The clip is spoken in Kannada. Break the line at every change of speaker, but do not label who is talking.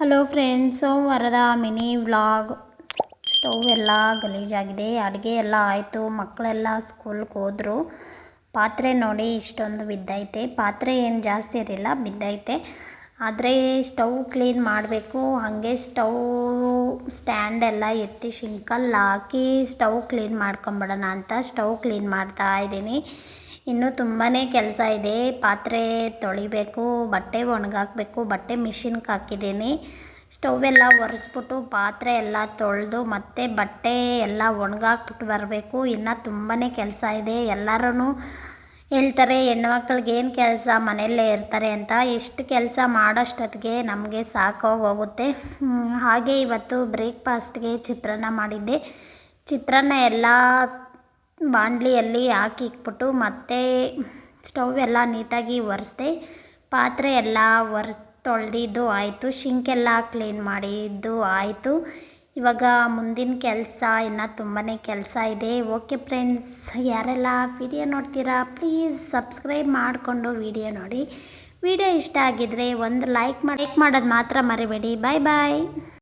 ಹಲೋ ಫ್ರೆಂಡ್ಸ್ ಸೋಮವಾರದ ಮಿನಿ ವ್ಲಾಗ್. ಸ್ಟವ್ ಎಲ್ಲ ಗಲೀಜಾಗಿದೆ, ಅಡುಗೆ ಎಲ್ಲ ಆಯಿತು ಮಕ್ಕಳೆಲ್ಲ ಸ್ಕೂಲ್ಗೆ ಹೋದರು. ಪಾತ್ರೆ ನೋಡಿ ಇಷ್ಟೊಂದು ಬಿದ್ದೈತೆ. ಪಾತ್ರೆ ಏನು ಜಾಸ್ತಿ ಇರಲಿಲ್ಲ, ಬಿದ್ದೈತೆ. ಆದರೆ ಸ್ಟವ್ ಕ್ಲೀನ್ ಮಾಡಬೇಕು. ಹಾಗೆ ಸ್ಟವ್ ಸ್ಟ್ಯಾಂಡ್ ಎಲ್ಲ ಎತ್ತಿ ಶಿಂಕಲ್ಲಿ ಹಾಕಿ ಸ್ಟವ್ ಕ್ಲೀನ್ ಮಾಡ್ಕೊಂಬಿಡೋಣ ಅಂತ ಸ್ಟವ್ ಕ್ಲೀನ್ ಮಾಡ್ತಾ ಇದ್ದೀನಿ. ಇನ್ನೂ ತುಂಬಾ ಕೆಲಸ ಇದೆ. ಪಾತ್ರೆ ತೊಳಿಬೇಕು, ಬಟ್ಟೆ ಒಣಗಾಕಬೇಕು, ಬಟ್ಟೆ ಮಿಷಿನ್ಗೆ ಹಾಕಿದ್ದೀನಿ. ಸ್ಟವ್ ಎಲ್ಲ ಒರೆಸ್ಬಿಟ್ಟು ಪಾತ್ರೆ ಎಲ್ಲ ತೊಳೆದು ಮತ್ತೆ ಬಟ್ಟೆ ಎಲ್ಲ ಒಣಗಾಕ್ಬಿಟ್ಟು ಬರಬೇಕು. ಇನ್ನು ತುಂಬಾ ಕೆಲಸ ಇದೆ. ಎಲ್ಲರೂ ಹೇಳ್ತಾರೆ, ಹೆಣ್ಮಕ್ಳಿಗೆ ಏನು ಕೆಲಸ, ಮನೆಯಲ್ಲೇ ಇರ್ತಾರೆ ಅಂತ. ಎಷ್ಟು ಕೆಲಸ ಮಾಡೋಷ್ಟೊತ್ತಿಗೆ ನಮಗೆ ಸಾಕಾಗೋಗುತ್ತೆ ಹಾಗೆ ಇವತ್ತು ಬ್ರೇಕ್ಫಾಸ್ಟ್ಗೆ ಚಿತ್ರಾನ್ನ ಮಾಡಿದ್ದೆ. ಚಿತ್ರಾನ್ನ ಎಲ್ಲ ಬಾಣಲಿಯಲ್ಲಿ ಹಾಕಿ ಇಕ್ಬಿಟ್ಟು ಮತ್ತೆ ಸ್ಟವ್ ಎಲ್ಲ ನೀಟಾಗಿ ಒರೆಸ್ದೆ, ಪಾತ್ರೆ ಎಲ್ಲ ಒರೆಸ್, ತೊಳೆದಿದ್ದು ಆಯಿತು. ಶಿಂಕೆಲ್ಲ ಕ್ಲೀನ್ ಮಾಡಿದ್ದು ಆಯಿತು. ಇವಾಗ ಮುಂದಿನ ಕೆಲಸ, ಇನ್ನು ತುಂಬಾ ಕೆಲಸ ಇದೆ. ಓಕೆ ಫ್ರೆಂಡ್ಸ್, ಯಾರೆಲ್ಲ ವಿಡಿಯೋ ನೋಡ್ತೀರಾ, ಪ್ಲೀಸ್ ಸಬ್ಸ್ಕ್ರೈಬ್ ಮಾಡಿಕೊಂಡು ವಿಡಿಯೋ ನೋಡಿ. ವಿಡಿಯೋ ಇಷ್ಟ ಆಗಿದ್ದರೆ ಒಂದು ಲೈಕ್ ಮಾಡಿ, ಲೈಕ್ ಮಾಡೋದು ಮಾತ್ರ ಮರಿಬೇಡಿ. ಬಾಯ್ ಬಾಯ್.